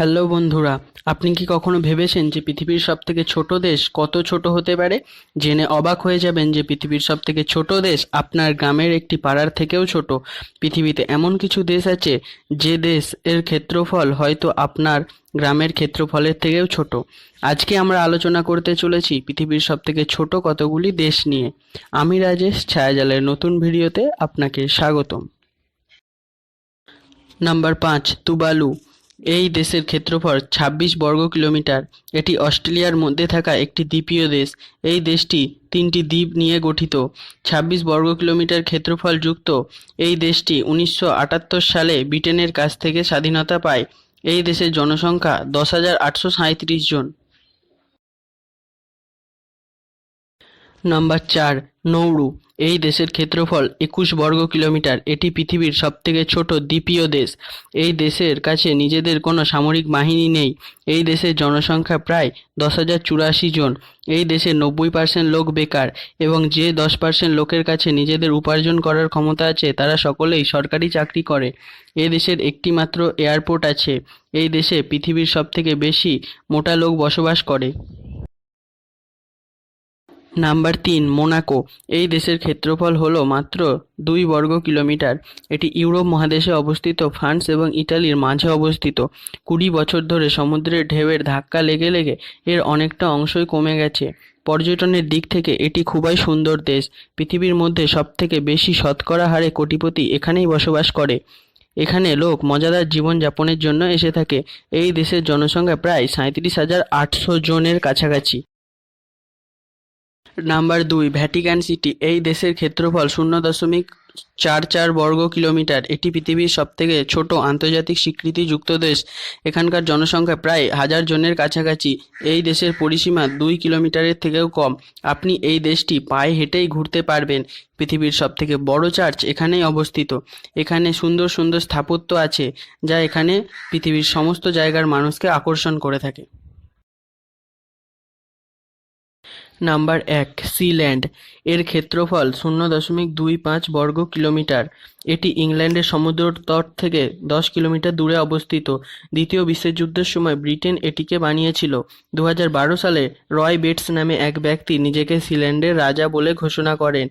Hello বন্ধুরা, আপনি কি কখনো ভেবেছেন যে পৃথিবীর সব থেকে ছোট দেশ কত ছোট হতে পারে? জেনে অবাক হয়ে যাবেন যে পৃথিবীর সব থেকে ছোট দেশ আপনার গ্রামের একটি পাড়ার থেকেও ছোট। পৃথিবীতে এমন কিছু দেশ আছে যে দেশ এর ক্ষেত্রফল হয়তো আপনার গ্রামের ক্ষেত্রফলের থেকেও ছোট। আজকে আমরা আলোচনা করতে চলেছি পৃথিবীর সব থেকে ছোট কতগুলি দেশ নিয়ে। আমি রাজেশ ছায়াজালের নতুন ভিডিওতে আপনাকে স্বাগতম। নাম্বার পাঁচ, তুবালু। এই দেশের ক্ষেত্রফল ছাব্বিশ বর্গ কিলোমিটার। এটি অস্ট্রেলিয়ার মধ্যে থাকা একটি দ্বীপীয় দেশ। এই দেশটি তিনটি দ্বীপ নিয়ে গঠিত। ছাব্বিশ বর্গ কিলোমিটার ক্ষেত্রফল যুক্ত। এই দেশটি উনিশশো আটাত্তর সালে ব্রিটেনের কাছ থেকে স্বাধীনতা পায়। এই দেশের জনসংখ্যা দশ হাজার আটশো জন। নম্বর চার নৌরু। এই দেশের ক্ষেত্রফল একুশ বর্গ কিলোমিটার। এটি পৃথিবীর সবথেকে ছোট দ্বীপীয় দেশ। এই দেশের কাছে নিজেদের কোনো সামরিক বাহিনী নেই। এই দেশের জনসংখ্যা প্রায় দশ হাজার চুরাশি জন। এই দেশে নব্বই পার্সেন্ট লোক বেকার এবং যে দশ পার্সেন্ট লোকের কাছে নিজেদের উপার্জন করার ক্ষমতা আছে, তারা সকলেই সরকারি চাকরি করে। এ দেশের একটি মাত্র এয়ারপোর্ট আছে। এই দেশে পৃথিবীর সবথেকে বেশি মোটা লোক বসবাস করে। নাম্বার তিন, মোনাকো। এই দেশের ক্ষেত্রফল হল মাত্র দুই বর্গ কিলোমিটার। এটি ইউরোপ মহাদেশে অবস্থিত, ফ্রান্স এবং ইটালির মাঝে অবস্থিত। কুড়ি বছর ধরে সমুদ্রের ঢেউয়ের ধাক্কা লেগে লেগে এর অনেকটা অংশই কমে গেছে। পর্যটনের দিক থেকে এটি খুবই সুন্দর দেশ। পৃথিবীর মধ্যে সবথেকে বেশি শতকরা হারে কোটিপতি এখানেই বসবাস করে। এখানে লোক মজাদার জীবনযাপনের জন্য এসে থাকে। এই দেশের জনসংখ্যা প্রায় সাঁইত্রিশ হাজার আটশো জনের কাছাকাছি। নাম্বার দুই, ভ্যাটিকান সিটি, এই দেশের ক্ষেত্রফল শূন্য দশমিক চার চার বর্গ কিলোমিটার। এটি পৃথিবীর সবথেকে ছোট আন্তর্জাতিক স্বীকৃতিযুক্ত দেশ। এখানকার জনসংখ্যা প্রায় হাজার জনের কাছাকাছি। এই দেশের পরিসীমা দুই কিলোমিটারের থেকেও কম। আপনি এই দেশটি পায়ে হেঁটেই ঘুরতে পারবেন। পৃথিবীর সবথেকে বড় চার্চ এখানেই অবস্থিত। এখানে সুন্দর সুন্দর স্থাপত্য আছে, যা এখানে পৃথিবীর সমস্ত জায়গার মানুষকে আকর্ষণ করে থাকে। নাম্বার এক, সিল্যান্ড। এর ক্ষেত্রফল শূন্য দশমিক দুই পাঁচ বর্গ কিলোমিটার। এটি ইংল্যান্ডের সমুদ্র তট থেকে দশ কিলোমিটার দূরে অবস্থিত। দ্বিতীয় বিশ্বযুদ্ধের সময় ব্রিটেন এটিকে বানিয়েছিল। দু হাজার বারো সালে রয় বেটস নামে এক ব্যক্তি নিজেকে সিল্যান্ডের রাজা বলে ঘোষণা করেন।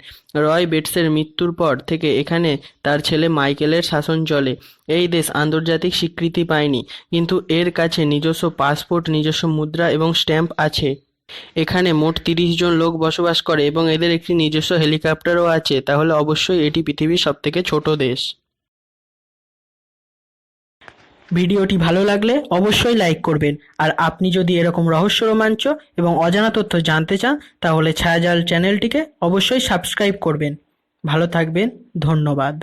রয় বেটসের মৃত্যুর পর থেকে এখানে তার ছেলে মাইকেলের শাসন চলে। এই দেশ আন্তর্জাতিক স্বীকৃতি পায়নি, কিন্তু এর কাছে নিজস্ব পাসপোর্ট, নিজস্ব মুদ্রা এবং স্ট্যাম্প আছে। এখানে মোট তিরিশ জন লোক বসবাস করে এবং এদের একটি নিজস্ব হেলিকপ্টারও আছে, তাহলে অবশ্যই এটি পৃথিবীর সবথেকে ছোট দেশ। ভিডিওটি ভালো লাগলে অবশ্যই লাইক করবেন, আর আপনি যদি এরকম রহস্য রোমাঞ্চ এবং অজানা তথ্য জানতে চান, তাহলে ছায়াজাল চ্যানেলটিকে অবশ্যই সাবস্ক্রাইব করবেন। ভালো থাকবেন, ধন্যবাদ।